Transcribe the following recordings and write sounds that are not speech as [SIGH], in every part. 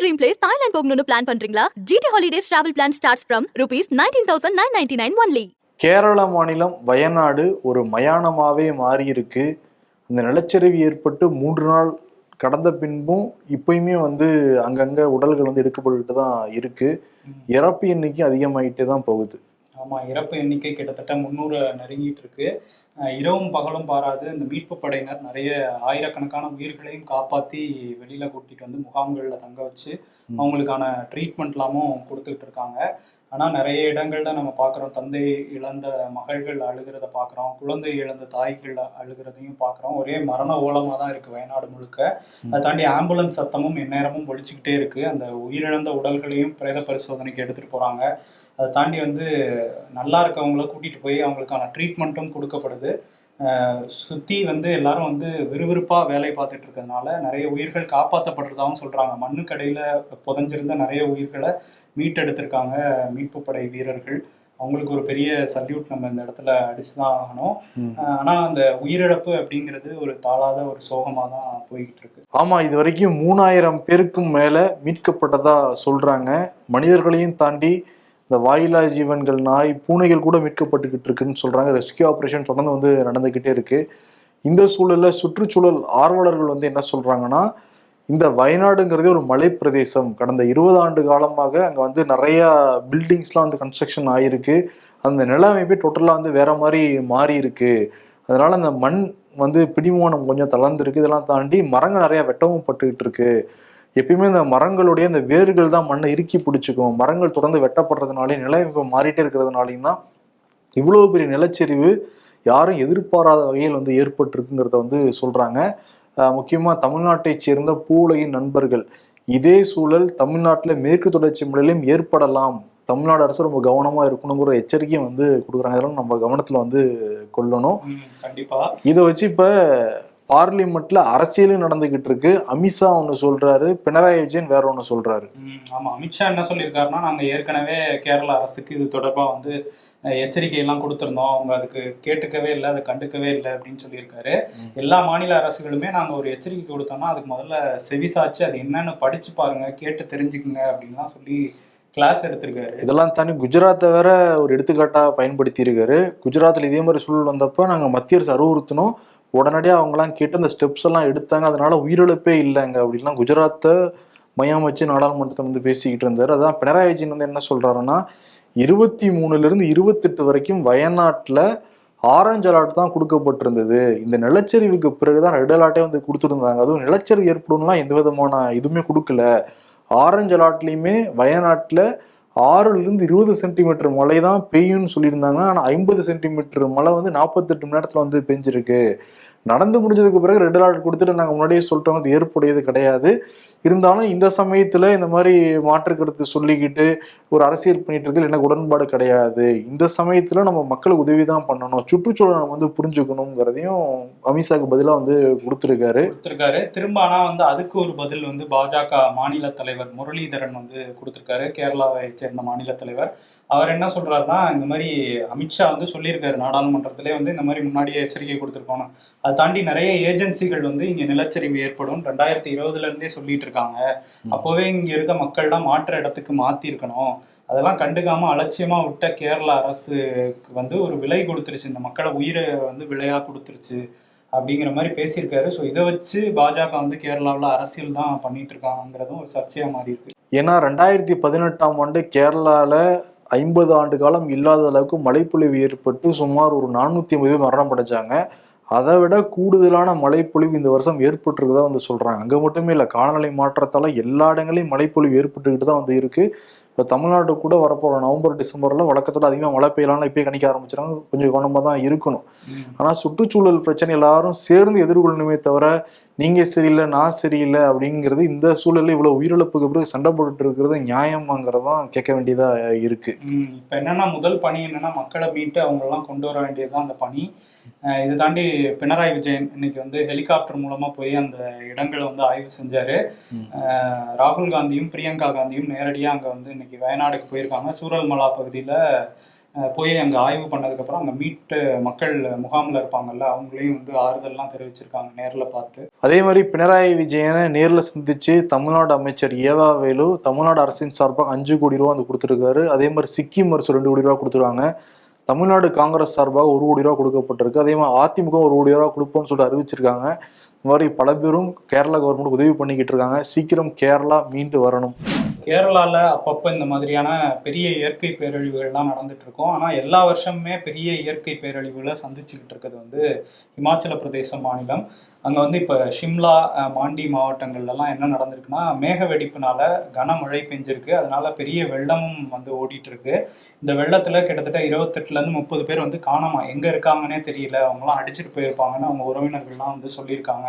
Dream place Thailand போகணும்னு plan பண்றீங்களா? GT holidays travel plan starts from rupees nineteen thousand nine ninety nine only Kerala மாநிலம் வயநாடு ஒரு மயானமாகவே மாறியிருக்கு. அந்த நிலச்சரிவு ஏற்பட்டு மூன்று நாள் கடந்த பின்பும் இப்பயுமே வந்து அங்கங்கே உடல்கள் வந்து எடுக்கப்பட்டுட்டு தான் இருக்குது இறப்பு எண்ணிக்கை அதிகமாகிட்டே தான் போகுது. ஆமா இறப்பு எண்ணிக்கை கிட்டத்தட்ட முந்நூறு நெருங்கிட்டு இருக்கு இரவும் பகலும் பாராது இந்த மீட்பு படையினர் நிறைய ஆயிரக்கணக்கான உயிர்களையும் காப்பாத்தி வெளியில கூட்டிட்டு வந்து முகாம்கள்ல தங்க வச்சு. அவங்களுக்கான ட்ரீட்மெண்ட் எல்லாமும் கொடுத்துட்டு இருக்காங்க ஆனா நிறைய இடங்கள்ல நம்ம பாக்குறோம் தந்தை இழந்த மகள்கள் அழுகிறத பாக்குறோம் குழந்தை இழந்த தாய்கள் அழுகிறதையும் பாக்குறோம் ஒரே மரண ஓலமா தான் இருக்கு வயநாடு முழுக்க. அதை தாண்டி ஆம்புலன்ஸ் சத்தமும் எந்நேரமும் ஒழிச்சுக்கிட்டே இருக்கு. அந்த உயிரிழந்த உடல்களையும் பிரேத பரிசோதனைக்கு எடுத்துட்டு போறாங்க. அதை தாண்டி வந்து நல்லா இருக்கவங்கள கூட்டிட்டு போய் அவங்களுக்கான ட்ரீட்மெண்ட்டும் கொடுக்கப்படுது. சுத்தி வந்து எல்லாரும் வந்து விறுவிறுப்பா வேலை பார்த்துட்டு இருக்கிறதுனால நிறைய உயிர்கள் காப்பாற்றப்படுறதாகவும் சொல்றாங்க. மண்ணுக்கடையில புதைஞ்சிருந்த நிறைய உயிர்களை மீட்டெடுத்திருக்காங்க மீட்பு படை வீரர்கள். அவங்களுக்கு ஒரு பெரிய சல்யூட் நம்ம இந்த இடத்துல அடிச்சுதான் ஆகணும். ம். அஹ் ஆனா அந்த உயிரிழப்பு அப்படிங்கிறது ஒரு தாளாத ஒரு சோகமா தான் போய்கிட்டு இருக்கு. ஆமா இது வரைக்கும் மூணாயிரம் பேருக்கும் மேல மீட்கப்பட்டதா சொல்றாங்க. மனிதர்களையும் தாண்டி இந்த வாயிலா ஜீவன்கள் நாய் பூனைகள் கூட மீட்கப்பட்டுக்கிட்டு இருக்குன்னு சொல்கிறாங்க ரெஸ்கியூ ஆப்ரேஷன் தொடர்ந்து வந்து நடந்துக்கிட்டே இருக்கு. இந்த சூழலில் சுற்றுச்சூழல் ஆர்வலர்கள் வந்து என்ன சொல்கிறாங்கன்னா இந்த வயநாடுங்கிறதே ஒரு மலை பிரதேசம் கடந்த இருபது ஆண்டு காலமாக அங்கே வந்து நிறையா பில்டிங்ஸ்லாம் வந்து கன்ஸ்ட்ரக்ஷன் ஆகியிருக்கு அந்த நில அமைப்பே டோட்டலாக வந்து வேற மாதிரி மாறி இருக்கு அதனால அந்த மண் வந்து பிடிமானம் கொஞ்சம் தளர்ந்துருக்கு. இதெல்லாம் தாண்டி மரங்கள் நிறையா வெட்டவும் பட்டுக்கிட்டு இருக்கு. எப்பயுமே இந்த மரங்களுடைய அந்த வேர்கள் தான் மண்ணை இறுக்கி பிடிச்சிக்கும். மரங்கள் தொடர்ந்து வெட்டப்படுறதுனாலே நிலமைப்பு மாறிட்டே இருக்கிறதுனாலையும் தான் இவ்வளவு பெரிய நிலச்சரிவு யாரும் எதிர்பாராத வகையில் வந்து ஏற்பட்டிருக்குங்கிறத வந்து சொல்றாங்க. அஹ் முக்கியமா தமிழ்நாட்டை சேர்ந்த பூவுலகின் நண்பர்கள். இதே சூழல் தமிழ்நாட்டில் மேற்கு தொடர்ச்சி மலையிலும் ஏற்படலாம். தமிழ்நாடு அரசு ரொம்ப கவனமா இருக்கணுங்கிற எச்சரிக்கையும் வந்து கொடுக்குறாங்க. இதெல்லாம் நம்ம கவனத்துல வந்து கொள்ளணும். கண்டிப்பா. இதை வச்சு இப்ப பார்லிமெண்ட்ல அரசியலும் நடந்துகிட்டு இருக்கு. அமித்ஷா ஒண்ணு சொல்றாரு பினராயி விஜயன் வேற ஒண்ணு சொல்றாரு. ஆமா. அமித்ஷா என்ன சொல்லியிருக்காருன்னா நாங்க ஏற்கனவே கேரள அரசுக்கு இது தொடர்பா வந்து எச்சரிக்கை எல்லாம் கொடுத்திருந்தோம். அவங்க அதுக்கு கேட்டுக்கவே இல்லை அதை கண்டுக்கவே இல்லை அப்படின்னு சொல்லியிருக்காரு. எல்லா மாநில அரசுகளுமே நாங்க ஒரு எச்சரிக்கை கொடுத்தோம்னா அதுக்கு முதல்ல செவிசாச்சு அது என்னன்னு படிச்சு பாருங்க கேட்டு தெரிஞ்சுக்குங்க அப்படின்லாம் சொல்லி கிளாஸ் எடுத்திருக்காரு. இதெல்லாம் தாண்டி குஜராத்தை வேற ஒரு எடுத்துக்காட்டா பயன்படுத்தி இருக்காரு குஜராத்ல இதே மாதிரி சூழல் வந்தப்ப நாங்க மத்திய அரசு அறிவுறுத்தினோம் உடனடியாக அவங்கலாம் கேட்டு அந்த ஸ்டெப்ஸ் எல்லாம் எடுத்தாங்க. அதனால உயிரிழப்பே இல்லைங்க அப்படின்லாம் குஜராத்தை மையம் வச்சு நாடாளுமன்றத்தை வந்து பேசிக்கிட்டு இருந்தார். அதான் பினராயி விஜயன் வந்து என்ன சொல்றாருன்னா இருபத்தி மூணுலேருந்து இருபத்தெட்டு வரைக்கும் வயநாட்டில் ஆரஞ்சு அலர்ட் தான் கொடுக்கப்பட்டிருந்தது. இந்த நிலச்சரிவுக்கு பிறகுதான் ரெட் அலர்ட்டே வந்து கொடுத்துருந்தாங்க. அதுவும் நிலச்சரிவு ஏற்படும்லாம் எந்த விதமான இதுவுமே கொடுக்கல. ஆரஞ்சு அலாட்லையுமே வயநாட்டில் ஆறுலேருந்து இருபது சென்டிமீட்டர் மழை தான் பெய்யும்னு சொல்லியிருந்தாங்க. ஆனால் ஐம்பது சென்டிமீட்டர் மழை வந்து நாற்பத்தெட்டு மணி நேரத்தில் வந்து பெஞ்சிருக்கு. நடந்து முடிஞ்சதுக்கு பிறகு ரெட் அலர்ட் கொடுத்துட்டு நாங்கள் முன்னாடியே சொல்லிட்டோம். அது ஏற்புடையது கிடையாது. இருந்தாலும் இந்த சமயத்தில் இந்த மாதிரி மாற்று கருத்து சொல்லிக்கிட்டு ஒரு அரசியல் பண்ணிட்டு இருக்கிறது எனக்கு உடன்பாடு கிடையாது. இந்த சமயத்தில் நம்ம மக்களுக்கு உதவி தான் பண்ணணும். சுற்றுச்சூழலை நம்ம வந்து புரிஞ்சுக்கணுங்கிறதையும் அமித்ஷாக்கு பதிலாக வந்து கொடுத்துருக்காரு. கொடுத்திருக்காரு. திரும்ப ஆனா வந்து அதுக்கு ஒரு பதில் வந்து பாஜக மாநில தலைவர் முரளிதரன் வந்து கொடுத்துருக்காரு. கேரளாவை சேர்ந்த மாநில தலைவர். அவர் என்ன சொல்றாருன்னா இந்த மாதிரி அமித்ஷா வந்து சொல்லியிருக்காரு நாடாளுமன்றத்திலே வந்து இந்த மாதிரி முன்னாடியே எச்சரிக்கை கொடுத்திருக்கோம் அதை தாண்டி நிறைய ஏஜென்சிகள் வந்து இங்க நிலச்சரிவு ஏற்படும். ரெண்டாயிரத்தி இருபதுல இருந்தே சொல்லிட்டு இருக்காங்க. அப்போவே இங்க இருக்க மக்கள்லாம் மாற்ற இடத்துக்கு மாத்தி இருக்கணும் அதெல்லாம் கண்டுக்காம அலட்சியமா விட்ட கேரள அரசுக்கு வந்து ஒரு விலை கொடுத்துருச்சு. இந்த மக்களை உயிரை வந்து விலையா கொடுத்துருச்சு அப்படிங்கிற மாதிரி பேசியிருக்காரு. ஸோ இதை வச்சு பாஜக வந்து கேரளாவில் அரசியல் தான் பண்ணிட்டு இருக்காங்கிறதும் ஒரு சர்ச்சையா மாறி இருக்கு. ஏன்னா ரெண்டாயிரத்தி பதினெட்டாம் ஆண்டு கேரளால ஐம்பது ஆண்டு காலம் இல்லாத அளவுக்கு மழைப்பொழிவு ஏற்பட்டு சுமார் ஒரு நானூத்தி ஐம்பது பேர் மரணம் அடைஞ்சாங்க. அதை விட கூடுதலான மழைப்பொழிவு இந்த வருஷம் ஏற்பட்டிருக்கிறதா வந்து சொல்றாங்க. அங்க மட்டுமே இல்லை காலநிலை மாற்றத்தால எல்லா இடங்களையும் மழைப்பொழிவு ஏற்பட்டுக்கிட்டு தான் வந்து இருக்கு. இப்போ தமிழ்நாடு கூட வரப்போற நவம்பர் டிசம்பர்ல வழக்கத்தோட அதிகமாக மழை பெய்யலாம்னு இப்பயே கணிக்க ஆரம்பிச்சிடாங்க கொஞ்சம் கவனமா தான் இருக்கணும். ஆனா சுற்றுச்சூழல் பிரச்சனை எல்லாரும் சேர்ந்து எதிர்கொள்ளணுமே தவிர நீங்க சரியில்லை நான் சரியில்லை அப்படிங்கிறது இந்த சூழல்ல இவ்வளவு உயிரிழப்புக்கு பிறகு சண்டை போட்டுட்டு இருக்கிறது நியாயமாங்கிறதான் கேட்க வேண்டியதா இருக்கு. இப்ப என்னன்னா முதல் பணி என்னன்னா மக்களை மீட்டு அவங்க எல்லாம் கொண்டு வர வேண்டியதுதான் அந்த பணி. அஹ் இதை தாண்டி பினராயி விஜயன் இன்னைக்கு வந்து ஹெலிகாப்டர் மூலமா போய் அந்த இடங்களை வந்து ஆய்வு செஞ்சாரு. ராகுல் காந்தியும் பிரியங்கா காந்தியும் நேரடியா அங்க வந்து இன்னைக்கு வயநாடுக்கு போயிருக்காங்க. சூரல்மலா பகுதியில போய் அங்கே ஆய்வு பண்ணதுக்கப்புறம் அங்கே மீட்டு மக்கள் முகாமில் இருப்பாங்கல்ல அவங்களையும் வந்து ஆறுதல்லாம் தெரிவிச்சிருக்காங்க நேரில் பார்த்து. அதே மாதிரி பினராயி விஜயனை நேரில் சந்தித்து தமிழ்நாடு அமைச்சர் ஏவா வேலு தமிழ்நாடு அரசின் சார்பாக அஞ்சு கோடி ரூபா வந்து கொடுத்துருக்காரு. அதே மாதிரி சிக்கிம் அரசு ரெண்டு கோடி ரூபா கொடுத்துருவாங்க தமிழ்நாடு காங்கிரஸ் சார்பாக ஒரு கோடி ரூபா கொடுக்கப்பட்டிருக்கு. அதே மாதிரி அதிமுக ஒரு கோடி ரூபா கொடுப்போம்னு சொல்லிட்டு அறிவிச்சிருக்காங்க. இந்த மாதிரி பல பேரும் கேரளா கவர்மெண்ட் உதவி பண்ணிக்கிட்டு இருக்காங்க. சீக்கிரம் கேரளா மீண்டு வரணும். கேரளாவில் அப்பப்போ இந்த மாதிரியான பெரிய இயற்கை பேரழிவுகள்லாம் நடந்துட்டு இருக்கும் ஆனால் எல்லா வருஷமுமே பெரிய இயற்கை பேரழிவுகளை சந்திச்சுக்கிட்டு இருக்கிறது வந்து இமாச்சல பிரதேச மாநிலம். அங்கே வந்து இப்போ ஷிம்லா மாண்டி மாவட்டங்கள்லாம் என்ன நடந்திருக்குன்னா மேக வெடிப்புனால கனமழை பெஞ்சிருக்கு. அதனால பெரிய வெள்ளமும் வந்து ஓடிட்டு இருக்கு இந்த வெள்ளத்தில் கிட்டத்தட்ட இருபத்தெட்டுலேருந்து முப்பது பேர் வந்து காணாம எங்கே இருக்காங்கன்னே தெரியல. அவங்களாம் அடிச்சிட்டு போயிருப்பாங்கன்னு அவங்க உறவினர்கள்லாம் வந்து சொல்லியிருக்காங்க.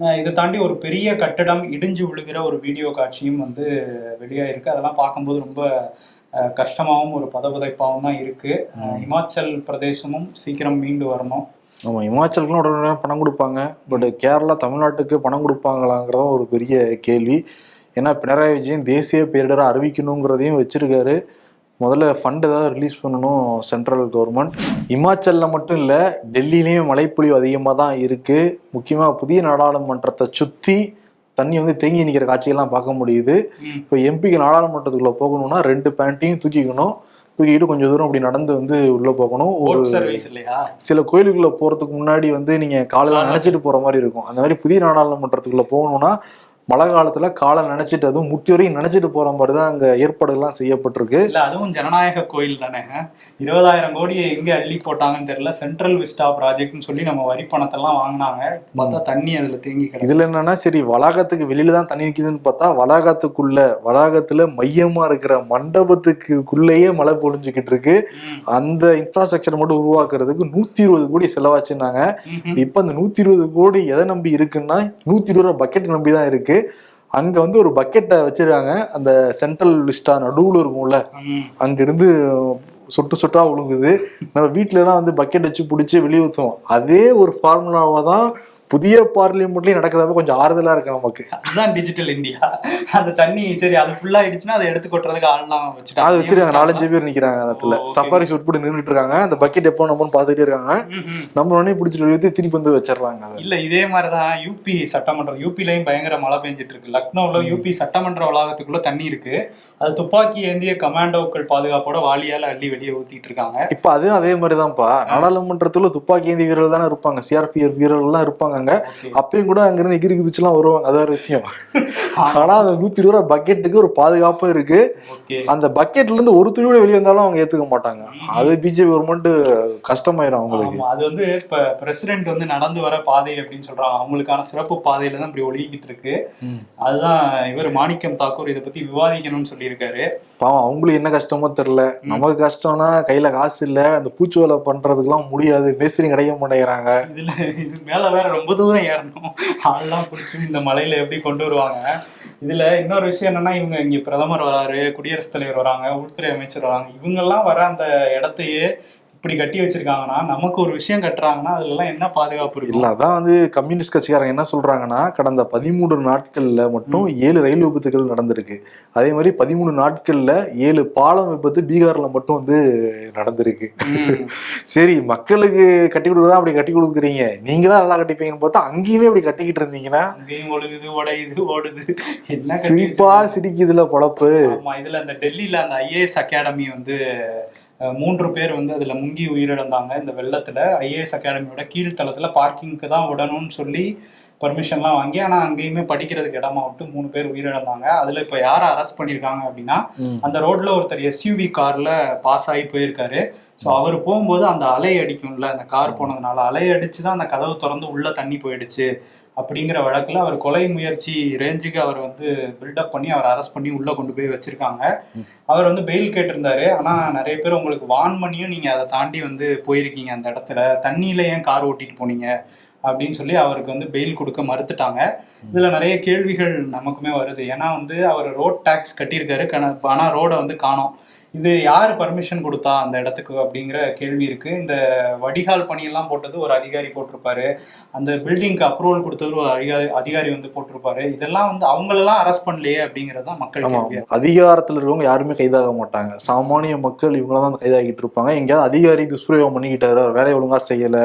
இதை தாண்டி ஒரு பெரிய கட்டடம் இடிஞ்சு விழுகிற ஒரு வீடியோ காட்சியும் வந்து வெளியாயிருக்கு. அதெல்லாம் பார்க்கும்போது ரொம்ப அஹ், கஷ்டமாவும் ஒரு பதபதைப்பாகவும் தான் இருக்கு. இமாச்சல் பிரதேசமும் சீக்கிரம் மீண்டு வரணும். ஆமா இமாச்சலுக்குலாம் உடனே பணம் கொடுப்பாங்க. பட் கேரளா தமிழ்நாட்டுக்கு பணம் கொடுப்பாங்களாங்கிறதும் ஒரு பெரிய கேள்வி. ஏன்னா பினராயி விஜயன் தேசிய பேரிடரை அறிவிக்கணுங்கிறதையும் வச்சிருக்காரு. முதல்ல ஃபண்ட் ஏதாவது ரிலீஸ் பண்ணணும் சென்ட்ரல் கவர்மெண்ட் இமாச்சலில் மட்டும் இல்லை டெல்லியிலையும் மழைப்பொழிவு அதிகமாக தான் இருக்கு. முக்கியமாக புதிய நாடாளுமன்றத்தை சுற்றி தண்ணி வந்து தேங்கி நிற்கிற காட்சியெல்லாம் பார்க்க முடியுது. இப்போ எம்பிக்கு நாடாளுமன்றத்துக்குள்ள போகணும்னா ரெண்டு பேண்ட்டையும் தூக்கிக்கணும். தூக்கிட்டு கொஞ்சம் தூரம் அப்படி நடந்து வந்து உள்ள போகணும். ஒரு சில கோயிலுக்குள்ள போறதுக்கு முன்னாடி வந்து நீங்க காலையில காலை நினைச்சிட்டு போற மாதிரி இருக்கும். அந்த மாதிரி புதிய நாடாளுமன்றத்துக்குள்ள போகணும்னா மழை காலத்துல காலை நினைச்சிட்டு அதுவும் முட்டி வரையும் நினைச்சிட்டு போற மாதிரி தான் அங்க ஏற்பாடுகள்லாம் செய்யப்பட்டிருக்கு. இல்ல அதுவும் ஜனநாயக கோயில் தானே? இருபதாயிரம் கோடியை எங்க அள்ளி போட்டாங்கன்னு தெரியல சென்ட்ரல் விஸ்டா ப்ராஜெக்ட்னு சொல்லி நம்ம வரி பணத்தெல்லாம் வாங்கினாங்க. பார்த்தா தண்ணி அதுல தேங்கி இதுல என்னன்னா சரி வளாகத்துக்கு வெளியில தான் தண்ணி நிக்குதுன்னு பார்த்தா வளாகத்துக்குள்ள வளாகத்துல மையமா இருக்கிற மண்டபத்துக்குள்ளேயே மழை பொழிஞ்சுக்கிட்டு இருக்கு. அந்த இன்ஃப்ராஸ்ட்ரக்சர் மட்டும் உருவாக்குறதுக்கு நூத்தி இருபது கோடி செலவாச்சுன்னாங்க. ம்ஹும். இப்ப அந்த நூத்தி இருபது கோடி எதை நம்பி இருக்குன்னா நூத்தி இருபது ரூபா பக்கெட் நம்பி தான் இருக்கு. அங்க வந்து ஒரு பக்கெட்டை வச்சிருக்காங்க. அந்த சென்ட்ரல் லிஸ்டா நடுவுல இருக்கும்ல ம். அங்க இருந்து சொட்டு சொட்டா ஒழுங்குது நம்ம வீட்ல எல்லாம் வந்து பக்கெட் வச்சு பிடிச்சி வெளியே ஊத்துவோம். அதே ஒரு ஃபார்முலாவை தான் புதிய பார்லிமெண்ட்லயும் நடக்கிறதப்ப கொஞ்சம் ஆறுதலா இருக்கு நமக்கு. அதுதான் டிஜிட்டல் இந்தியா அந்த தண்ணி சரி அது ஃபுல்லா ஆயிடுச்சுன்னா அதை எடுத்து கொட்டுறதுக்கு ஆள்லாம் வச்சுட்டாங்க. அது வச்சிருக்காங்க. நாலஞ்சு பேர் நிக்கிறாங்க இடத்துல. சஃபாரி சூட் போட்டு நின்றுட்டு இருக்காங்க. அந்த பக்கெட் எப்போ நம்ம பார்த்துட்டே இருக்காங்க. நம்ம உடனே பிடிச்சிட்டு எழுதி திருப்பி வந்து வச்சிடுறாங்க இல்ல இதே மாதிரிதான் யூபி சட்டமன்றம். யூபிலையும் பயங்கர மழை பெஞ்சிட்டு இருக்கு. லக்னோல யூபி சட்டமன்ற வளாகத்துக்குள்ள தண்ணி இருக்கு. அது துப்பாக்கி ஏந்திய கமாண்டோக்கள் பாதுகாப்போட வாளியால அள்ளி வெளியே ஊத்திட்டு இருக்காங்க. இப்ப அதுவும் அதே மாதிரிதான்ப்பா. நாடாளுமன்றத்துல துப்பாக்கி ஏந்தி வீரர்கள் தானே இருப்பாங்க. சிஆர்பிஎஃப் வீரர்கள் எல்லாம் இருப்பாங்க. Okay. அப்பயும் கூட அங்க இருந்து எகிரி குதிச்சுலாம் வருவாங்க. அது ஒரு விஷயம். [LAUGHS] ஆனா அந்த நூத்தி இருபது ரூபா பக்கெட்டுக்கு ஒரு பாதுகாப்பும் இருக்கு. அந்த பக்கெட்ல இருந்து ஒரு துளி கூட வெளியே வந்தாலும் அவங்க ஏத்துக்க மாட்டாங்க. அது பிஜேபி கவர்மெண்ட் கஷ்டமாயிரும் அவங்களுக்கு. அது வந்து இப்ப பிரசிடென்ட் வந்து நடந்து வர பாதை அப்படின்னு சொல்றாங்க. அவங்களுக்கான சிறப்பு பாதையில தான் இப்படி ஒழுகிட்டு இருக்கு. அதுதான் இவர் மாணிக்கம் தாக்கூர் இதை பத்தி விவாதிக்கணும்னு சொல்லியிருக்காரு. பாவம் அவங்களுக்கு என்ன கஷ்டமோ தெரியல. நமக்கு கஷ்டம்னா கையில காசு இல்ல. அந்த பூச்சி வேலை பண்றதுக்குலாம் முடியாது. மேஸ்திரி கிடைக்க மாட்டேங்கிறாங்க. இதுல இது மேல வேற ரொம்ப ரொம்ப தூரம் ஏறணும். ஆள்லாம் பிடிச்சி இந்த மலையில எப்படி கொண்டு வருவாங்க? இதுல இன்னொரு விஷயம் என்னன்னா இவங்க இங்க பிரதமர் வராரு குடியரசுத் தலைவர் வராங்க உள்துறை அமைச்சர் வராங்க. இவங்கெல்லாம் வர அந்த இடத்தையே இப்படி கட்டி வச்சிருக்காங்கன்னா நமக்கு ஒரு விஷயம் கட்டுறாங்கன்னா அதுல எல்லாம் என்ன பாதுகாப்பு இல்ல இருக்கும் அதான் வந்து கம்யூனிஸ்ட் கட்சிக்காரங்க என்ன சொல்றாங்கன்னா கடந்த பதிமூணு நாட்கள்ல மட்டும் ஏழு ரயில் விபத்துகள் நடந்திருக்கு. அதே மாதிரி பதிமூணு நாட்கள்ல ஏழு பாலம் விபத்து பீகார்ல மட்டும் வந்து நடந்திருக்கு. [LAUGHS] சரி மக்களுக்கு கட்டி கொடுக்குறதா அப்படி கட்டி கொடுக்குறீங்க? நீங்க தான் நல்லா கட்டிப்பீங்கன்னு பார்த்தா அங்கேயுமே அப்படி கட்டிக்கிட்டு இருந்தீங்கன்னா ஒழுகுது உடையுது ஓடுது. சிரிப்பா சிரிக்குதுல பொழப்பு. இதுல அந்த டெல்லியில அந்த ஐஏஎஸ் அகாடமி வந்து மூன்று பேர் வந்து அதுல முங்கி உயிரிழந்தாங்க. இந்த வெள்ளத்துல ஐஏஎஸ் அகாடமியோட கீழ்த்தளத்துல பார்க்கிங்க்கு தான் விடணும்னு சொல்லி பர்மிஷன்லாம் வாங்கி ஆனா அங்கேயுமே படிக்கிறதுக்கு இடமா விட்டு மூணு பேர் உயிரிழந்தாங்க. அதுல இப்ப யாரை அரெஸ்ட் பண்ணிருக்காங்க அப்படின்னா. அந்த ரோட்ல ஒருத்தர் எஸ்யூவி கார்ல பாஸ் ஆகி போயிருக்காரு. ஸோ அவர் போகும்போது அந்த அலை அடிக்கும்ல அந்த கார் போனதுனால அலை அடிச்சு தான் அந்த கதவு திறந்து உள்ள தண்ணி போயிடுச்சு. அப்படிங்கிற வழக்கில் அவர் கொலை முயற்சி ரேஞ்சுக்கு அவர் வந்து பில்டப் பண்ணி அவர் அரெஸ்ட் பண்ணி உள்ளே கொண்டு போய் வச்சுருக்காங்க. அவர் வந்து பெயில் கேட்டிருந்தாரு. ஆனால் நிறைய பேர் உங்களுக்கு வான் பண்ணியும் நீங்கள் அதை தாண்டி வந்து போயிருக்கீங்க அந்த இடத்துல. தண்ணியில ஏன் கார் ஓட்டிட்டு போனீங்க? அப்படின்னு சொல்லி அவருக்கு வந்து பெயில் கொடுக்க மறுத்துட்டாங்க. இதில் நிறைய கேள்விகள் நமக்குமே வருது. ஏன்னா வந்து அவர் ரோட் டேக்ஸ் கட்டியிருக்காரு. கண- ரோடை வந்து காணோம். இது யார் பர்மிஷன் கொடுத்தா அந்த இடத்துக்கு அப்படிங்கிற கேள்வி இருக்கு. இந்த வடிகால் பணியெல்லாம் போட்டது ஒரு அதிகாரி போட்டிருப்பாரு. அந்த பில்டிங்க்கு அப்ரூவல் கொடுத்தது ஒரு அதிகாரி அதிகாரி வந்து போட்டிருப்பாரு. இதெல்லாம் வந்து அவங்களெல்லாம் அரெஸ்ட் பண்ணலையே அப்படிங்கிறது தான் மக்கள் அதிகாரத்துல இருக்கவங்க யாருமே கைதாக மாட்டாங்க. சாமானிய மக்கள் இவங்கள தான் கைதாகிட்டு இருப்பாங்க. எங்கேயாவது அதிகாரி துஷ்பிரயோகம் பண்ணிக்கிட்டாரு. வேலையை ஒழுங்கா செய்யல.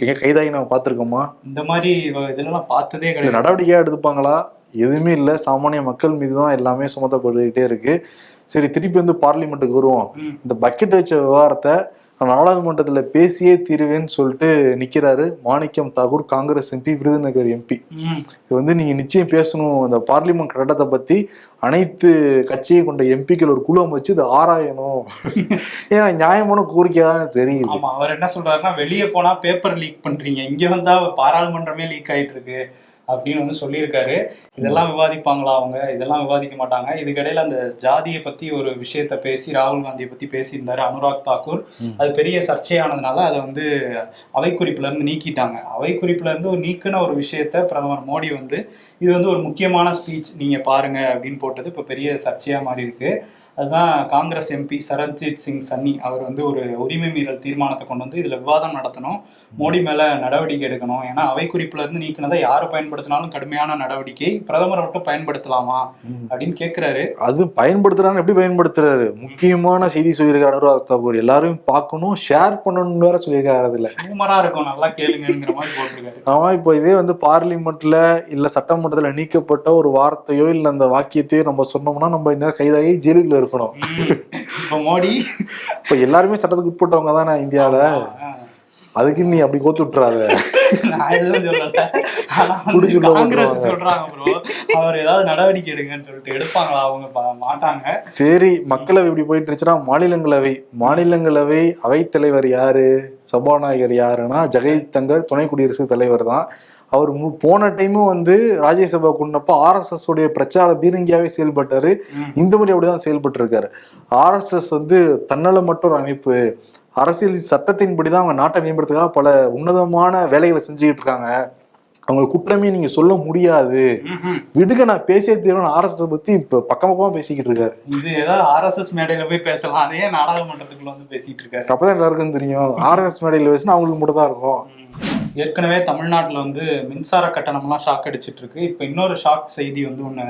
எங்க கைதாகி நம்ம பார்த்திருக்கோமா? இந்த மாதிரி இதெல்லாம் பார்த்ததே கிடையாது. நடவடிக்கையா எடுத்துப்பாங்களா? எதுவுமே இல்ல. சாமானிய மக்கள் மீது தான் எல்லாமே சுமத்தப்பட்டுக்கிட்டே இருக்கு. சரி திருப்பி வந்து பார்லிமெண்ட்டுக்கு வருவோம். இந்த பக்கெட் வச்ச விவகாரத்தை நாடாளுமன்றத்துல பேசியே தீருவேன்னு சொல்லிட்டு நிக்கிறாரு Manickam Tagore Congress MP Virudhunagar MP. இது வந்து நீங்க நிச்சயம் பேசணும். அந்த பார்லிமெண்ட் கட்டடத்தை பத்தி அனைத்து கட்சியை கொண்ட எம்பிக்கள் ஒரு குழு அமைச்சு இதை ஆராயணும். [LAUGHS] ஏன்னா நியாயமான கோரிக்கை தான் தெரியுது. ஆமா அவர் என்ன சொல்றாருன்னா வெளியே போனா பேப்பர் லீக் பண்றீங்க. இங்க வந்தா பாராளுமன்றமே லீக் ஆயிட்டு இருக்கு. அப்படின்னு வந்து சொல்லியிருக்காரு. இதெல்லாம் விவாதிப்பாங்களா அவங்க? இதெல்லாம் விவாதிக்க மாட்டாங்க. இதுக்கிடையில அந்த ஜாதியை பத்தி ஒரு விஷயத்த பேசி ராகுல் காந்தியை பத்தி பேசியிருந்தாரு அனுராக் தாக்கூர். அது பெரிய சர்ச்சையானதுனால அதை வந்து அவை குறிப்புல இருந்து நீக்கிட்டாங்க. அவை குறிப்புல இருந்து ஒரு நீக்கின ஒரு விஷயத்த பிரதமர் மோடி வந்து இது வந்து ஒரு முக்கியமான ஸ்பீச் நீங்க பாருங்க அப்படின்னு போட்டது இப்ப பெரிய சர்ச்சையா மாறி இருக்கு. அதுதான் காங்கிரஸ் எம்பி சரண்ஜித் சிங் சன்னி அவர் வந்து ஒரு உரிமை மீறல் தீர்மானத்தை கொண்டு வந்து இதுல விவாதம் நடத்தணும். மோடி மேல நடவடிக்கை எடுக்கணும். ஏன்னா அவை குறிப்புல இருந்து நீக்கினதை யாரை பயன்படுத்தினாலும் கடுமையான நடவடிக்கை பிரதமரை மட்டும் பயன்படுத்தலாமா. அப்படின்னு கேக்குறாரு. அது பயன்படுத்துறாங்க எப்படி பயன்படுத்துறாரு? முக்கியமான செய்தி சொல்லியிருக்காரு அனுராக் தாக்கூர் எல்லாரும் பார்க்கணும் ஷேர் பண்ணணும்னு வேற சொல்லியிருக்காரு அதுல. ஹியூமரா இருக்கும் நல்லா கேளுங்கிற மாதிரி போட்டிருக்காரு. ஆமா இப்போ இதே வந்து பார்லிமெண்ட்ல இல்ல சட்டமன்றத்துல நீக்கப்பட்ட ஒரு வார்த்தையோ இல்ல அந்த வாக்கியத்தையோ நம்ம சொன்னோம்னா நம்ம இன்னும் கைதாகி ஜெயிலுக்குள்ள இருக்கணும். இப்ப மோடி. இப்ப எல்லாருமே சட்டத்துக்கு உட்பட்டவங்க தானே இந்தியாவுல? அதுக்கு நீ அப்படி கோத்து விட்டுறாத. காங்கிரஸ். சொல்றாங்க ப்ரோ அவர் ஏதாவது நடவடிக்கை எடுங்கன்னு சொல்லிட்டு எடுப்பாங்களா? அவங்க பா- மாட்டாங்க. சரி மக்களவை இப்படி போயிட்டு இருந்துச்சுன்னா மாநிலங்களவை. மாநிலங்களவை அவைத்தலைவர் யாரு? சபாநாயகர் யாருன்னா ஜெகதீப் தங்கர் துணை குடியரசுத் தலைவர் தான். அவர் போன டைமும் வந்து ராஜ்யசபா கொண்டப்ப ஆர்எஸ்எஸ் உடைய பிரச்சார பீரங்கியாவே செயல்பட்டாரு. இந்த மாதிரி அப்படிதான் செயல்பட்டு இருக்காரு ஆர்எஸ்எஸ் வந்து தன்னலமற்ற ஒரு அமைப்பு. அரசியல் சட்டத்தின்படி தான் அவங்க நாட்டை மேம்படுத்துக்காக பல உன்னதமான வேலைகளை செஞ்சுக்கிட்டு இருக்காங்க. அவங்க குற்றமே நீங்க சொல்ல முடியாது. விடுங்க நான் பேசிய தீர்வு ஆர்எஸ்எஸ் பத்தி இப்ப பக்கம் பக்கமா பேசிக்கிட்டு இருக்காரு. இது ஏதாவது ஆர்எஸ்எஸ் மேடையில போய் பேசலாம். அதே நாடாளுமன்றத்துக்குள்ள வந்து பேசிட்டு இருக்காரு. அப்பதான் எல்லாருக்கும் தெரியும். [LAUGHS] ஆர்எஸ் மேடையில் பேசினா அவங்களுக்கு மட்டும் தான் இருக்கும். ஏற்கனவே தமிழ்நாட்டுல வந்து மின்சார கட்டணம்லாம் ஷாக் அடிச்சிட்டு இருக்கு இப்போ இன்னொரு ஷாக் செய்தி வந்து ஒன்று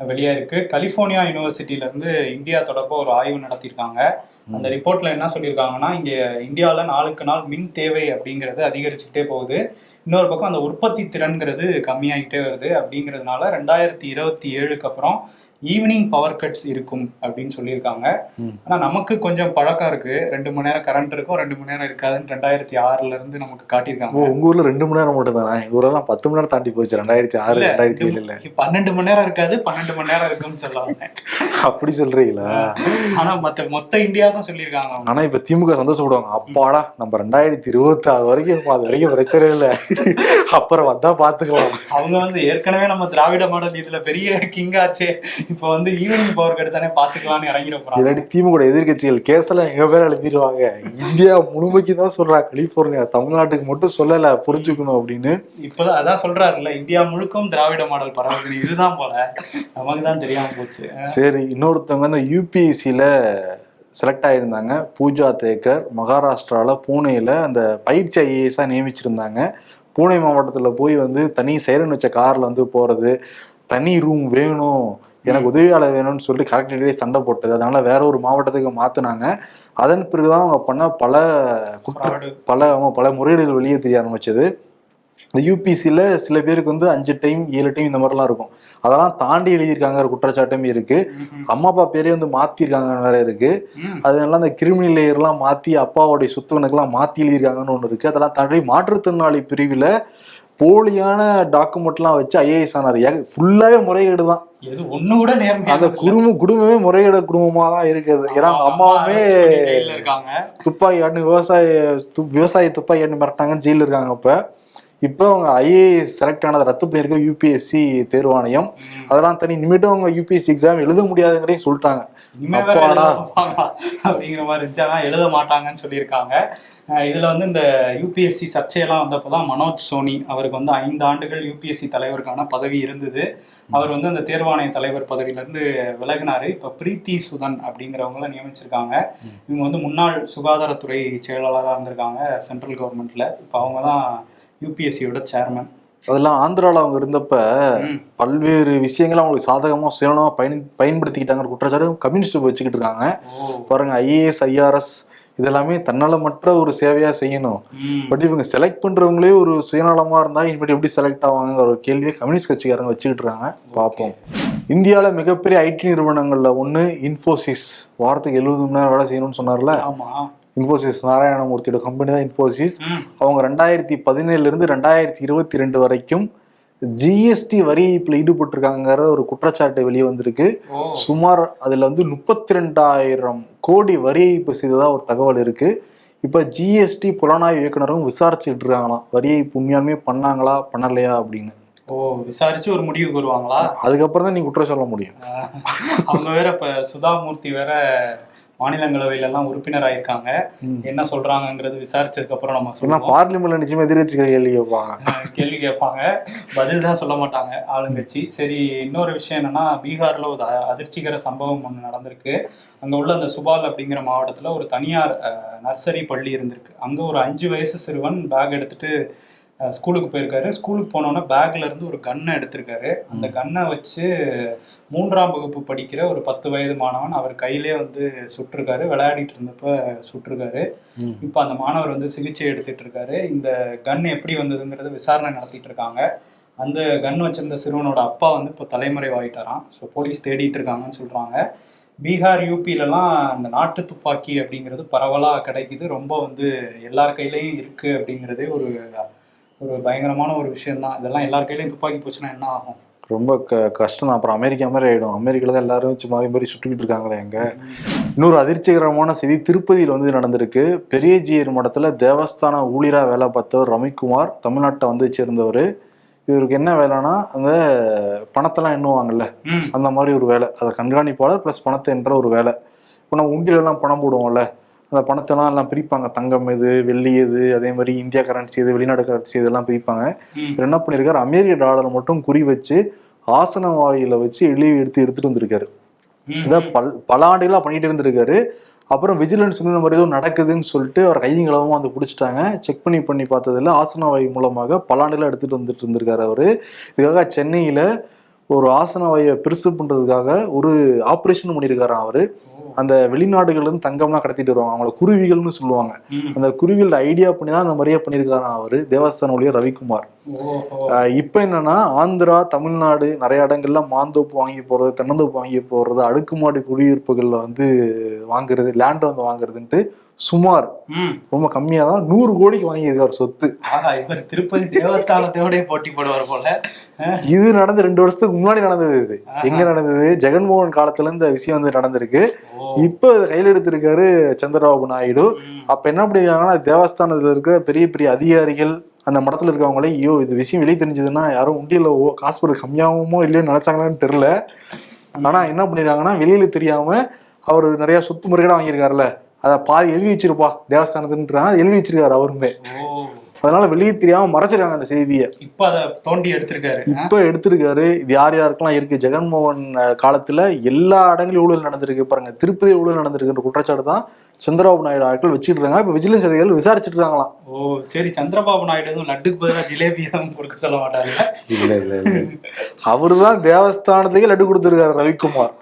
வெளியா இருக்கு கலிஃபோர்னியா யூனிவர்சிட்டியில இருந்து இந்தியா தொடர்பா ஒரு ஆய்வு நடத்தியிருக்காங்க. அந்த ரிப்போர்ட்ல என்ன சொல்லியிருக்காங்கன்னா இங்க இந்தியாவில் நாளுக்கு நாள் மின் தேவை அப்படிங்கிறது அதிகரிச்சுக்கிட்டே போகுது. இன்னொரு பக்கம் அந்த உற்பத்தி திறன்கிறது கம்மியாயிட்டே வருது அப்படிங்கிறதுனால ரெண்டாயிரத்தி இருபத்தி ஏழுக்கு அப்புறம் ஈவினிங் பவர் கட்ஸ் இருக்கும் அப்படின்னு சொல்லியிருக்காங்க. ஆனா நமக்கு கொஞ்சம் பழக்கம் இருக்கு. ரெண்டு மணி நேரம் கரண்ட் இருக்கும் ரெண்டு மணி நேரம் இருக்காதுன்னு ரெண்டாயிரத்தி ஆறுல இருந்து நமக்கு காட்டியிருக்காங்க. உங்க ஊர்ல ரெண்டு மணி நேரம் மட்டும் தானே? எங்க ஊரெல்லாம் பத்து மணி நேரம் தாண்டி போச்சு. ரெண்டாயிரத்தி ஆறு இல்ல, ரெண்டாயிரத்தி ஏழுல. பன்னெண்டு மணி நேரம் இருக்காது பன்னெண்டு மணி நேரம் இருக்கும்னு சொல்லுவாங்க. அப்படி சொல்றீங்களா? ஆனா மத்த மொத்த இந்தியாவுக்கும் சொல்லியிருக்காங்க. ஆனா இப்ப திமுக சந்தோஷப்படுவாங்க. அப்பாடா நம்ம ரெண்டாயிரத்தி இருபத்தி ஆறு வரைக்கும் அது வரைக்கும் பிரச்சனை இல்ல. அப்புறம் வந்தா பாத்துக்கலாம். அவங்க வந்து ஏற்கனவே நம்ம திராவிட மாடல் இதுல பெரிய கிங் ஆச்சே. இப்போ வந்து ஈவினிங் பவர் கட் தானே பாத்துக்கலாம்னு இறங்கிட போறாங்க இல்லாட்டி திமுக எதிர்கட்சிகள் கேஸ்ல எங்க பேர் எழுதிருவாங்க இந்தியா முழுமைக்கு தான் சொல்றா கலிபோர்னியா தமிழ்நாட்டுக்கு மட்டும் சொல்லல புரிஞ்சுக்கணும் அப்படின்னு. இப்பதான் அதான் சொல்றாருல்ல இந்தியா முழுக்கும் திராவிட மாடல் பரவுது இதுதான் போல. நமக்கு தான் தெரியாம போச்சு. சரி இன்னொருத்தவங்க இந்த யூபிஎஸ்சியில் செலக்ட் ஆயிருந்தாங்க. பூஜா தேக்கர் மகாராஷ்டிரால பூனேல அந்த பயிற்சி ஐஏஎஸ்ஸாக நியமிச்சிருந்தாங்க. பூனே மாவட்டத்தில் போய் வந்து தனி சைரன் வச்ச காரில் வந்து போகிறது தனி ரூம் வேணும் எனக்கு உதவியாளர் வேணும்னு சொல்லிட்டு கலெக்டரேட்டே சண்டை போட்டது. அதனால வேற ஒரு மாவட்டத்துக்கு மாற்றினாங்க அதன் பிறகுதான் அவங்க பண்ண பல குற்ற. பல அவங்க பல முறையீடுகள் வெளியே தெரிய ஆரம்பிச்சது. இந்த யூபிசியில் சில பேருக்கு வந்து அஞ்சு டைம் ஏழு டைம் இந்த மாதிரிலாம் இருக்கும். அதெல்லாம் தாண்டி எழுதியிருக்காங்க. குற்றச்சாட்டும் இருக்கு. அம்மா அப்பா பேரே வந்து மாத்திருக்காங்கன்னு வேற இருக்கு. அதனால அந்த கிரிமினல் லேயர்லாம் மாத்தி அப்பாவோடைய சொத்து கணக்கெல்லாம் மாத்தி எழுதியிருக்காங்கன்னு ஒன்று இருக்கு. அதெல்லாம் தாண்டி மாற்றுத்திறனாளி பிரிவில் போலியான டாக்குமெண்ட்லாம் வச்சு ஐஏஎஸ் ஆனார். ஃபுல்லாவே முறைகேடு தான் எது ஒண்ணு கூட நேர்மையா அந்த குடும்பம் குடும்பமே முறைகேடு குடும்பமா தான் இருக்குது. ஏன்னா அவங்க அம்மாவுமே இருக்காங்க. துப்பாக்கி ஆட்டு விவசாய விவசாய துப்பாக்கி ஆட்டு மிரட்டாங்கன்னு ஜெயில இருக்காங்க இப்ப. இப்போ அவங்க ஐஏஎஸ் செலக்ட் ஆனதை ரத்து பண்ணியிருக்க யூபிஎஸ்சி தேர்வாணையம். அதெல்லாம் தனி இனிமேட்டும் அவங்க யூபிஎஸ்சி எக்ஸாம் எழுத முடியாதுங்கிறதையும் சொல்லிட்டாங்க? அப்படிங்கிற மாதிரி இருந்துச்சு எழுத மாட்டாங்கன்னு சொல்லியிருக்காங்க. இதுல வந்து இந்த யூபிஎஸ்சி சர்ச்சையெல்லாம் வந்தப்பதான் மனோஜ் சோனி அவருக்கு வந்து ஐந்து ஆண்டுகள் யூபிஎஸ்சி தலைவருக்கான பதவி இருந்தது. அவர் வந்து அந்த தேர்வாணைய தலைவர் பதவியிலிருந்து விலகினாரு. இப்ப பிரீத்தி சுதன் அப்படிங்கிறவங்கள நியமிச்சிருக்காங்க. இவங்க வந்து முன்னாள் சுகாதாரத்துறை செயலாளராக இருந்திருக்காங்க சென்ட்ரல் கவர்மெண்ட்ல. இப்போ அவங்க தான் யூபிஎஸ்சியோட சேர்மன் அதெல்லாம் ஆந்திரால அவங்க இருந்தப்ப. பல்வேறு விஷயங்களை அவங்களுக்கு சாதகமா சுயநலமா பயன் பயன்படுத்திக்கிட்டாங்க குற்றச்சாட்டு கம்யூனிஸ்ட் வச்சுக்கிட்டு இருக்காங்க. பாருங்க ஐஏஎஸ் ஐஆர்எஸ் இதெல்லாமே தன்னலமற்ற ஒரு சேவையா செய்யணும். பட் இவங்க செலக்ட் பண்றவங்களே ஒரு சுயநலமா இருந்தா இனிமேட்டு எப்படி செலக்ட் ஆவாங்கிற ஒரு கேள்வியை கம்யூனிஸ்ட் கட்சிக்காரங்க வச்சுக்கிட்டு இருக்காங்க. பார்ப்போம். இந்தியால மிகப்பெரிய ஐடி நிறுவனங்கள்ல ஒண்ணு இன்ஃபோசிஸ் வாரத்துக்கு எழுபது மணி நேரம் வேலை செய்யணும்னு சொன்னார்ல? இன்ஃபோசிஸ் நாராயணமூர்த்தியோட கம்பெனி தான் இன்ஃபோசிஸ். அவங்க ரெண்டாயிரத்தி பதினேழுல இருந்து ரெண்டாயிரத்தி இருபத்தி ரெண்டு வரைக்கும் ஜிஎஸ்டி வரி ஏய்ப்புல ஈடுபட்டிருக்காங்கிற ஒரு குற்றச்சாட்டு வெளியே வந்திருக்கு. சுமார் அதுல வந்து முப்பத்தி ரெண்டாயிரம் கோடி வரி ஏய்ப்பு செய்ததா ஒரு தகவல் இருக்கு. இப்ப ஜிஎஸ்டி புலனாய்வு இயக்குனரும் விசாரிச்சுட்டு இருக்காங்களாம் வரி ஏய்ப்பு உண்மையாலுமே பண்ணாங்களா பண்ணலையா அப்படின்னு. ஓ விசாரிச்சு ஒரு முடிவுக்கு வருவாங்களா? அதுக்கப்புறம் தான் நீ குற்றம் சொல்ல முடியும். அவங்க வேற இப்ப சுதாமூர்த்தி வேற மாநிலங்களவையில எல்லாம் உறுப்பினர் ஆயிருக்காங்க. என்ன சொல்றாங்கங்கிறது விசாரிச்சதுக்கு அப்புறம் நம்ம ஏன்னா சொல்லுவோம். பார்லிமெண்ட்ல நிச்சயமா எதிர்கட்சிகள் கேள்வி கேட்பாங்க. கேள்வி கேட்பாங்க. பதில் தான் சொல்ல மாட்டாங்க ஆளுங்கட்சி. சரி இன்னொரு விஷயம் என்னன்னா பீகார்ல ஒரு அதிர்ச்சிகர சம்பவம் ஒன்று நடந்திருக்கு. அங்க உள்ள அந்த சுபால் அப்படிங்கிற மாவட்டத்துல ஒரு தனியார் நர்சரி பள்ளி இருந்திருக்கு. அங்க ஒரு அஞ்சு வயசு சிறுவன் பேக் எடுத்துட்டு ஸ்கூலுக்கு போயிருக்காரு. ஸ்கூலுக்கு போனோன்னே பேக்ல இருந்து ஒரு கன்னை எடுத்திருக்காரு. அந்த கன்னை வச்சு மூன்றாம் வகுப்பு படிக்கிற ஒரு பத்து வயது மாணவன் அவர் கையிலே வந்து சுட்டிருக்காரு. விளையாடிட்டு இருந்தப்ப சுட்டிருக்காரு. இப்போ அந்த மாணவர் வந்து சிகிச்சை எடுத்துட்டு இருக்காரு. இந்த கன் எப்படி வந்ததுங்கிறத விசாரணை நடத்திட்டு இருக்காங்க. அந்த கன் வச்சிருந்த சிறுவனோட அப்பா வந்து இப்போ தலைமறைவாயிட்டாராம் ஸோ போலீஸ் தேடிட்டு இருக்காங்கன்னு சொல்றாங்க. பீகார் யூபிலலாம் அந்த நாட்டு துப்பாக்கி அப்படிங்கிறது பரவலாக கிடைக்குது. ரொம்ப வந்து எல்லார் கையிலையும் இருக்கு அப்படிங்கிறதே ஒரு ஒரு பயங்கரமான ஒரு விஷயம்தான். இதெல்லாம் எல்லார் கையிலையும் துப்பாக்கி போச்சுன்னா என்ன ஆகும்? ரொம்ப க கஷ்டம் தான் அப்புறம் அமெரிக்கா மாதிரி ஆயிடும். அமெரிக்கால தான் எல்லாரும் வச்சு மாறி மாறி சுட்டுக்கிட்டு இருக்காங்களே எங்க இன்னொரு அதிர்ச்சிகரமான செய்தி திருப்பதியில் வந்து நடந்திருக்கு. பெரியஜியர் மடத்துல தேவஸ்தான ஊழியரா வேலை பார்த்தவர் ரவிக்குமார் தமிழ்நாட்டை வந்து சேர்ந்தவர். இவருக்கு என்ன வேலைன்னா அந்த பணத்தெல்லாம் எண்ணுவாங்கல்ல? அந்த மாதிரி ஒரு வேலை. அதை கண்காணிப்பாளர் ப்ளஸ் பணத்தை என்ற ஒரு வேலை. இப்போ நம்ம உண்டியலெல்லாம் பணம் போடுவோம்ல? அந்த பணத்தெல்லாம் எல்லாம் பிரிப்பாங்க. தங்கம் எது வெள்ளி எது அதே மாதிரி இந்தியா கரன்சி எது வெளிநாடு கரன்சி இதெல்லாம் பிரிப்பாங்க. என்ன பண்ணியிருக்காரு அமெரிக்க டாலர் மட்டும் குறி வச்சு ஆசன வாயில வச்சு எழுதி எடுத்து எடுத்துட்டு வந்திருக்காரு. ம், இதை ம். பல் பல ஆண்டுகளா பண்ணிட்டு இருந்திருக்காரு. அப்புறம் விஜிலன்ஸ் வந்து இந்த மாதிரி ஏதோ நடக்குதுன்னு சொல்லிட்டு அவர் கையங்களவும் வந்து பிடிச்சிட்டாங்க. செக் பண்ணி பண்ணி பார்த்ததுல ஆசன வாயு மூலமாக பல எடுத்துட்டு வந்துட்டு இருந்திருக்காரு அவரு. இதுக்காக சென்னையில ஒரு ஆசன வாயை பெருசு பண்றதுக்காக ஒரு ஆபரேஷன் பண்ணியிருக்காராம் அவரு. அந்த வெளிநாடுகள்ல இருந்து தங்கம்லாம் கடத்திட்டு வருவாங்க. அவங்கள குருவிகள்னு சொல்லுவாங்க. அந்த குருவிகள் ஐடியா பண்ணி தான் அந்த மாதிரியே பண்ணியிருக்காராம் அவரு தேவஸ்தான ஊழியர் ரவிக்குமார். இப்ப என்னன்னா ஆந்திரா தமிழ்நாடு நிறைய இடங்கள்ல மாந்தோப்பு வாங்கி போறது தென்னந்தோப்பு வாங்கி போறது அடுக்குமாடி குடியிருப்புகள்ல வந்து வாங்குறது லேண்ட் வந்து வாங்குறதுன்ட்டு சுமார். ரொம்ப கம்மியா தான் நூறு கோடிக்கு வாங்கியிருக்காரு சொத்து. இவர் திருப்பதி தேவஸ்தானத்தோடய போட்டி போடுவார் போல. இது நடந்து ரெண்டு வருஷத்துக்கு முன்னாடி நடந்தது இது. எங்க நடந்தது? ஜெகன்மோகன் காலத்துல இந்த விஷயம் வந்து நடந்திருக்கு. இப்ப கையில் எடுத்திருக்காரு சந்திரபாபு நாயுடு. அப்ப என்ன பண்ணிருக்காங்கன்னா தேவஸ்தானத்துல இருக்க பெரிய பெரிய அதிகாரிகள் அந்த மடத்துல இருக்கவங்களே ஐயோ இது விஷயம் வெளியே தெரிஞ்சதுன்னா யாரும் உண்டியல ஓ காசு போடுறது கம்மியாகுமோ இல்லையோ நினைச்சாங்களான்னு தெரியல. ஆனா என்ன பண்ணிருக்காங்கன்னா வெளியில தெரியாம அவர் நிறைய சொத்து முறைகேடா வாங்கியிருக்காருல்ல. அதை பாதி எழுதி வச்சிருப்பா தேவஸ்தானத்துன்றாங்க. எழுதி வச்சிருக்காரு அவருமே. அதனால வெளியே தெரியாம மறைச்சிருக்காங்க அந்த செய்தியை. இப்ப அத தோண்டி எடுத்திருக்காரு? இப்ப எடுத்திருக்காரு. இது யார் யாருக்கெல்லாம் இருக்கு? ஜெகன்மோகன் காலத்துல எல்லா இடங்களிலும் ஊழல் நடந்திருக்கு. பாருங்க திருப்பதி ஊழல் நடந்திருக்குன்ற குற்றச்சாட்டு தான் சந்திரபாபு நாயுடு ஆட்கள் வச்சுட்டு இருக்காங்க. இப்ப விஜிலன்ஸ் அதிகாரிகள் விசாரிச்சுட்டு இருக்காங்களாம் ஓ சரி சந்திரபாபு நாயுடு எதுவும் லட்டுக்கு பதிலா ஜிலேபி எதுவும் கொடுக்க சொல்ல மாட்டாரு. இல்ல இல்ல இல்ல. அவருதான் தேவஸ்தானத்துக்கு லட்டு கொடுத்திருக்காரு ரவிக்குமார்.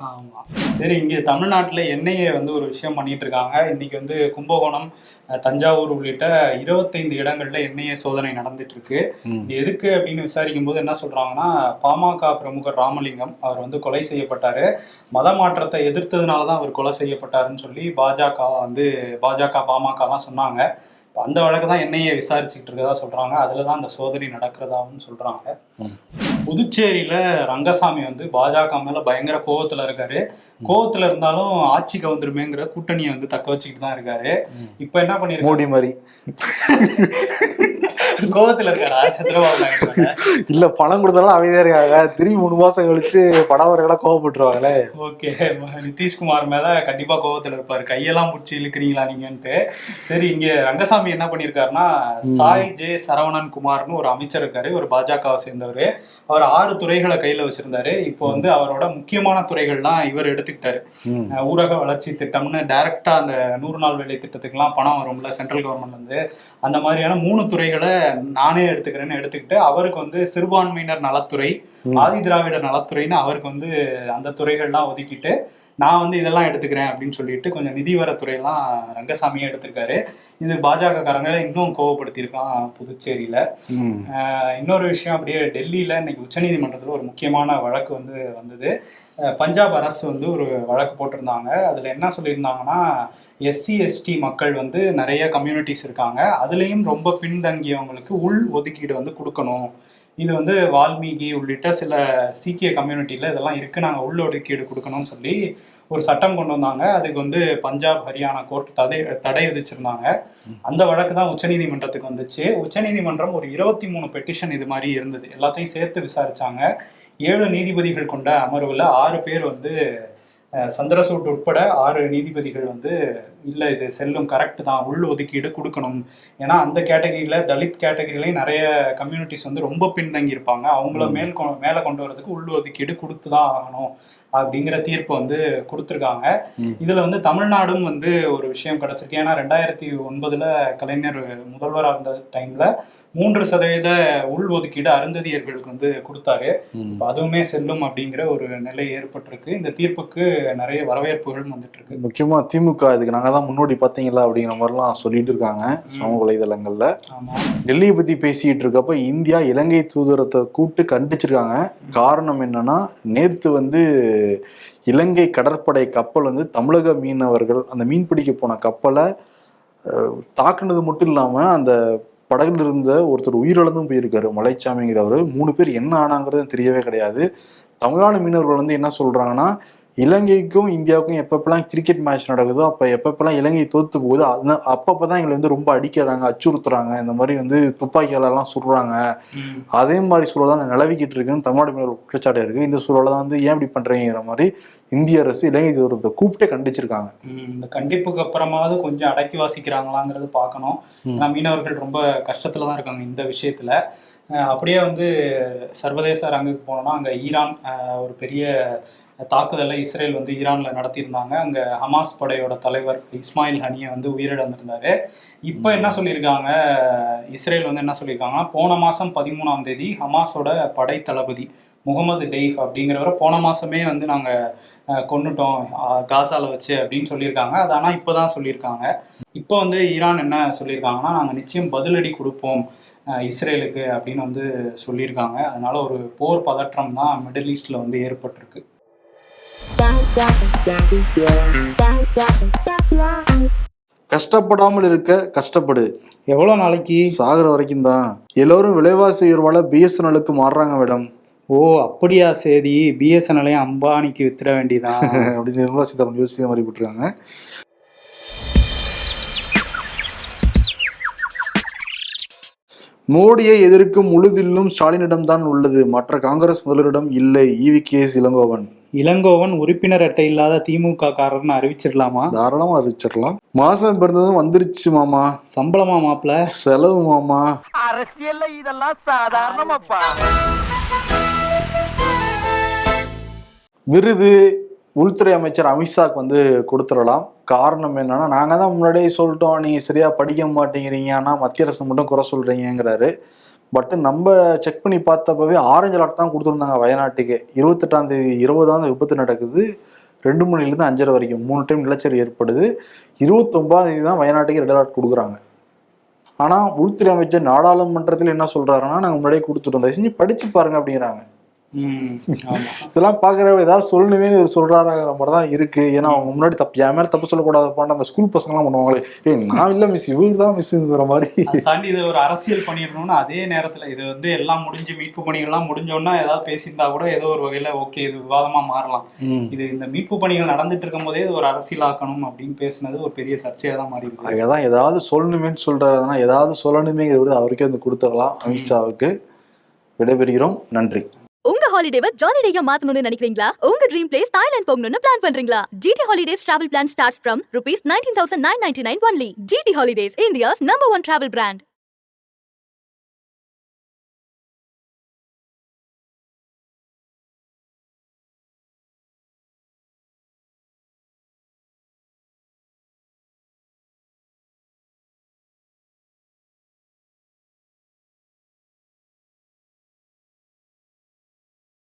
சரி இங்க தமிழ்நாட்டுல எண்ணெயை வந்து ஒரு விஷயம் பண்ணிட்டு இருக்காங்க. இன்னைக்கு வந்து கும்பகோணம் தஞ்சாவூர் உள்ளிட்ட இருபத்தைந்து இடங்கள்ல எண்ணெயை சோதனை நடந்துட்டு இருக்கு. எதுக்கு அப்படின்னு விசாரிக்கும் போது என்ன சொல்றாங்கன்னா பாமக பிரமுகர் ராமலிங்கம் அவர் வந்து கொலை செய்யப்பட்டாரு. மத மாற்றத்தை எதிர்த்ததுனால தான் அவர் கொலை செய்யப்பட்டாருன்னு சொல்லி பாஜக வந்து பாஜக பாமகலாம் சொன்னாங்க. அந்த வழக்கு தான் என்ஐஏ விசாரிச்சுக்கிட்டு இருக்கதா சொல்றாங்க. அதுல தான் அந்த சோதனை நடக்கிறதாவும் சொல்றாங்க. புதுச்சேரியில ரங்கசாமி வந்து பாஜக மேல பயங்கர கோவத்துல இருக்காரு. கோவத்துல இருந்தாலும் ஆட்சிக்கு வந்துருமேங்கிற கூட்டணியை வந்து தக்க வச்சுக்கிட்டு தான் இருக்காரு. இப்ப என்ன பண்ணிருக்காரு? மோடி மாதிரி. கோவத்துல இருக்காரா? சந்திரபாபு? இல்ல பணம் கொடுத்தாலும் அமைதியா இருக்காங்க. திரும்பி மூணு மாசம் கழிச்சு படவர்களா கோவப்பட்டுருவாங்களே. ஓகே நிதிஷ்குமார் மேல கண்டிப்பா கோவத்துல இருப்பாரு. கையெல்லாம் பிடிச்சி இழுக்கிறீங்களா நீங்கன்ட்டு. சரி இங்க ரங்கசாமி என்ன பண்ணிருக்காருன்னா சாய் ஜே சரவணன் குமார்னு ஒரு அமைச்சர் இருக்காரு. ஒரு பாஜகவை சேர்ந்தவர். அவர் ஆறு துறைகளை கையில வச்சிருந்தாரு. இப்போ வந்து அவரோட முக்கியமான துறைகள்லாம் இவர் எடுத்துக்கிட்டாரு ஊரக வளர்ச்சி திட்டம்னு டைரக்டா அந்த நூறு நாள் வேலை திட்டத்துக்குலாம் பணம் வரும்ல சென்ட்ரல் கவர்மெண்ட்ல இருந்து. அந்த மாதிரியான மூணு துறைகளை நானே எடுத்துக்கிறேன்னு எடுத்துக்கிட்டு அவருக்கு வந்து சிறுபான்மையினர் நலத்துறை ஆதி திராவிடர் நலத்துறைன்னு அவருக்கு வந்து அந்த துறைகள்லாம் ஒதுக்கிட்டு நான் வந்து இதெல்லாம் எடுத்துக்கிறேன் அப்படின்னு சொல்லிட்டு கொஞ்சம் நிதி வரத்துறையெல்லாம் ரங்கசாமியே எடுத்திருக்காரு. இது பாஜக காரங்களை இன்னும் கோவப்படுத்தியிருக்கான் புதுச்சேரியில. இன்னொரு விஷயம் அப்படியே டெல்லியில இன்னைக்கு உச்சநீதிமன்றத்துல ஒரு முக்கியமான வழக்கு வந்து வந்தது. பஞ்சாப் அரசு வந்து ஒரு வழக்கு போட்டிருந்தாங்க. அதுல என்ன சொல்லியிருந்தாங்கன்னா எஸ்சி எஸ்டி மக்கள் வந்து நிறைய கம்யூனிட்டிஸ் இருக்காங்க. அதுலேயும் ரொம்ப பின்தங்கியவங்களுக்கு உள் ஒதுக்கீடு வந்து கொடுக்கணும். இது வந்து வால்மீகி உள்ளிட்ட சில சீக்கிய கம்யூனிட்டியில் இதெல்லாம் இருக்குது நாங்கள் உள்ளொடுக்கீடு கொடுக்கணும்னு சொல்லி ஒரு சட்டம் கொண்டு வந்தாங்க. அதுக்கு வந்து பஞ்சாப் ஹரியானா கோர்ட் தடை தடை விதிச்சிருந்தாங்க. அந்த வழக்கு தான் உச்சநீதிமன்றத்துக்கு வந்துச்சு. உச்சநீதிமன்றம் ஒரு இருபத்தி மூணு பெட்டிஷன் இது மாதிரி இருந்தது. எல்லாத்தையும் சேர்த்து விசாரிச்சாங்க. ஏழு நீதிபதிகள் கொண்ட அமர்வில் ஆறு பேர் வந்து சந்திரசூட் உட்பட ஆறு நீதிபதிகள் வந்து இல்லை இது செல்லும் கரெக்ட் தான். உள் ஒதுக்கீடு கொடுக்கணும். ஏன்னா அந்த கேட்டகரியில தலித் கேட்டகரியிலையும் நிறைய கம்யூனிட்டிஸ் வந்து ரொம்ப பின்தங்கி இருப்பாங்க. அவங்கள மேல் மேலே கொண்டு வரதுக்கு உள் ஒதுக்கீடு கொடுத்து தான் ஆகணும் அப்படிங்கிற தீர்ப்பு வந்து கொடுத்துருக்காங்க. இதுல வந்து தமிழ்நாடும் வந்து ஒரு விஷயம் கிடைச்சிருக்கு. ஏன்னா ரெண்டாயிரத்தி ஒன்பதுல கலைஞர் முதல்வராக இருந்த டைம்ல மூன்று சதவீத உள் ஒதுக்கீடு அருந்ததியர்களுக்கு வந்து கொடுத்தாரு. அதுவுமே செல்லும் அப்படிங்கிற ஒரு நிலை ஏற்பட்டிருக்கு. இந்த தீர்ப்புக்கு நிறைய வரவேற்புகள் வந்துட்டு இருக்கு முக்கியமா திமுக இதுக்கு நாங்க தான் முன்னோடி பாத்தீங்களா அப்படிங்கிற மாதிரிலாம் சொல்லிட்டு இருக்காங்க சமூக வலைதளங்கள்ல. டெல்லியை பத்தி பேசிட்டு இருக்கப்ப இந்தியா இலங்கை தூதரத்தை கூப்பிட்டு கண்டிச்சிருக்காங்க. காரணம் என்னன்னா நேத்து வந்து இலங்கை கடற்படை கப்பல் வந்து தமிழக மீனவர்கள் அந்த மீன் பிடிக்க போன கப்பலை தாக்குனது மட்டும் இல்லாம அந்த படகுல இருந்த ஒருத்தர் உயிரிழந்தும் போயிருக்காரு. மலைச்சாமிங்கிறவர். மூணு பேர் என்ன ஆனாங்கிறது தெரியவே கிடையாது. தமிழ்நாடு மீனவர்கள் வந்து என்ன சொல்றாங்கன்னா இலங்கைக்கும் இந்தியாவுக்கும் எப்பப்பெல்லாம் கிரிக்கெட் மேட்ச் நடக்குதோ அப்ப எப்பப்பெல்லாம் இலங்கை தோத்து போகுதோ அது அப்பப்பதான் எங்களை வந்து ரொம்ப அடிக்கிறாங்க அச்சுறுத்துறாங்க. இந்த மாதிரி வந்து துப்பாக்கியால எல்லாம் சுடுறாங்க. அதே மாதிரி சூழல் தான் நிலவிக்கிட்டு இருக்குன்னு தமிழ்நாடு மீனவர் குற்றச்சாட்டு இருக்கு. இந்த சூழலை தான் வந்து ஏன் இப்படி பண்றீங்கிற மாதிரி இந்திய அரசு இலங்கை தூரத்தை கூப்பிட்டே கண்டிச்சிருக்காங்க. இந்த கண்டிப்புக்கு அப்புறமாவது கொஞ்சம் அடக்கி வாசிக்கிறாங்களாங்கிறது பார்க்கணும். ஏன்னா மீனவர்கள் ரொம்ப கஷ்டத்துல தான் இருக்காங்க இந்த விஷயத்துல. அப்படியே வந்து சர்வதேச அரங்குக்கு போனோம்னா அங்க ஈரான் அஹ், ஒரு பெரிய தாக்குதலை இஸ்ரேல் வந்து ஈரான்ல நடத்தியிருந்தாங்க. அங்க ஹமாஸ் படையோட தலைவர் இஸ்மாயில் ஹனியை வந்து உயிரிழந்திருந்தாரு. இப்போ என்ன சொல்லியிருக்காங்க? இஸ்ரேல் வந்து என்ன சொல்லியிருக்காங்கன்னா போன மாசம் பதிமூணாம் தேதி ஹமாஸோட படை தளபதி முகமது டெய்ஃப் அப்படிங்கிறவரை போன மாசமே வந்து நாங்க அஹ், கொன்னுட்டோம் அஹ், காசால வச்சு அப்படின்னு சொல்லியிருக்காங்க. அது ஆனால் இப்போ தான் சொல்லியிருக்காங்க. இப்போ வந்து ஈரான் என்ன சொல்லியிருக்காங்கன்னா நாங்கள் நிச்சயம் பதிலடி கொடுப்போம் இஸ்ரேலுக்கு அப்படின்னு வந்து சொல்லியிருக்காங்க. அதனால ஒரு போர் பதற்றம் தான் மிடில் ஈஸ்ட்ல வந்து ஏற்பட்டிருக்கு. கஷ்டப்படாமல் இருக்க கஷ்டப்படு. எவ்வளோ நாளைக்கு? சாகுற வரைக்கும் தான். எல்லோரும் விலைவாசி உயர்வால பிஎஸ்என்எலுக்கு மாறுறாங்க மேடம். ஓ அப்படியா சரி. பிஎஸ்என்எல்லையும் அம்பானிக்கு வித்துட வேண்டியதான் [LAUGHS] அப்படின்னு நிர்மலா சீதாராமன் யோசிச்ச மாதிரி போட்டிருக்காங்க மோடியை எதிர்க்கும் முழுதில்லும் ஸ்டாலினிடம்தான் உள்ளது. மற்ற காங்கிரஸ் முதல்வரிடம் இல்லை. EV K Elangovan. இளங்கோவன் உறுப்பினர் அட்டை இல்லாத திமுக காரர்னு அறிவிச்சிடலாமா? தாராளமா அறிவிச்சிடலாம். மாசம் பிறந்ததும் வந்துருச்சு மாமா. சம்பளமா மாப்பிள? செலவு மாமா. அரசியல்ல இதெல்லாம் சாதாரணமாப்பா. விருது உள்துறை அமைச்சர் அமித்ஷாக்கு வந்து கொடுத்துடலாம். காரணம் என்னன்னா நாங்க தான் முன்னாடியே சொல்லிட்டோம் நீங்க சரியா படிக்க மாட்டேங்கிறீங்க ஆனா மத்திய அரசு மட்டும் குறை சொல்றீங்கிறாரு பட் நம்ம செக் பண்ணி பார்த்தப்பவே ஆரஞ்சு அலர்ட் தான் கொடுத்துருந்தாங்க வயநாட்டுக்கு. இருபத்தெட்டாம் தேதி இருபதாம் தேதி விபத்து நடக்குது. ரெண்டு மணிலேருந்து அஞ்சரை வரைக்கும். மூணு டைம் நிலச்சரி ஏற்படுது. இருபத்தொம்பதாம் தேதி தான் வயநாட்டுக்கு ரெட் அலர்ட் கொடுக்குறாங்க. ஆனால் உள்துறை அமைச்சர் நாடாளுமன்றத்தில் என்ன சொல்கிறாருன்னா நாங்கள் முன்னாடியே கொடுத்துட்டோம். தயவு செஞ்சு படித்து பாருங்க அப்படிங்கிறாங்க. இதெல்லாம் பாக்குறவ ஏதாவது சொல்லணுமே இவர் சொல்றாருங்கிற மாதிரி தான் இருக்கு. ஏன்னா அவங்க முன்னாடி தப்பு என் மேல தப்பு சொல்லக்கூடாதுப்பான்னு அந்த ஸ்கூல் பசங்க எல்லாம் பண்ணுவாங்களே. ஏய் நான் இல்ல மிஸ் இவரு தான் மிஸ்ங்கிற மாதிரி. தாண்டி இது ஒரு அரசியல் பண்ணிடணும்னு அதே நேரத்துல இது வந்து எல்லாம் முடிஞ்சு மீட்பு பணிகள்லாம் முடிஞ்சோன்னா ஏதாவது பேசியிருந்தா கூட ஏதோ ஒரு வகையில ஓகே இது விவாதமா மாறலாம். இது இந்த மீட்பு பணிகள் நடந்துட்டு இருக்கும் போதே இது ஒரு அரசியலாக்கணும் அப்படின்னு பேசுனது ஒரு பெரிய சர்ச்சையா தான் மாறி இருக்கு. அதான் ஏதாவது சொல்லணுமேன்னு சொல்றாருன்னா ஏதாவது சொல்லணுமேங்கிற விட அவருக்கே வந்து கொடுத்துடலாம் அமித்ஷாவுக்கு. விடைபெறுகிறோம். நன்றி. உங்க ஹாலிடேவை ஜாலி டேயா மாத்தணும்னு நினைக்கிறீங்களா? உங்க ட்ரீம் பிளேஸ் தாய்லாந்து போகணும்னு பிளான் பண்றீங்களா? GT holidays travel plan starts from rupees nineteen thousand nine ninety nine only GT holidays India's number one travel brand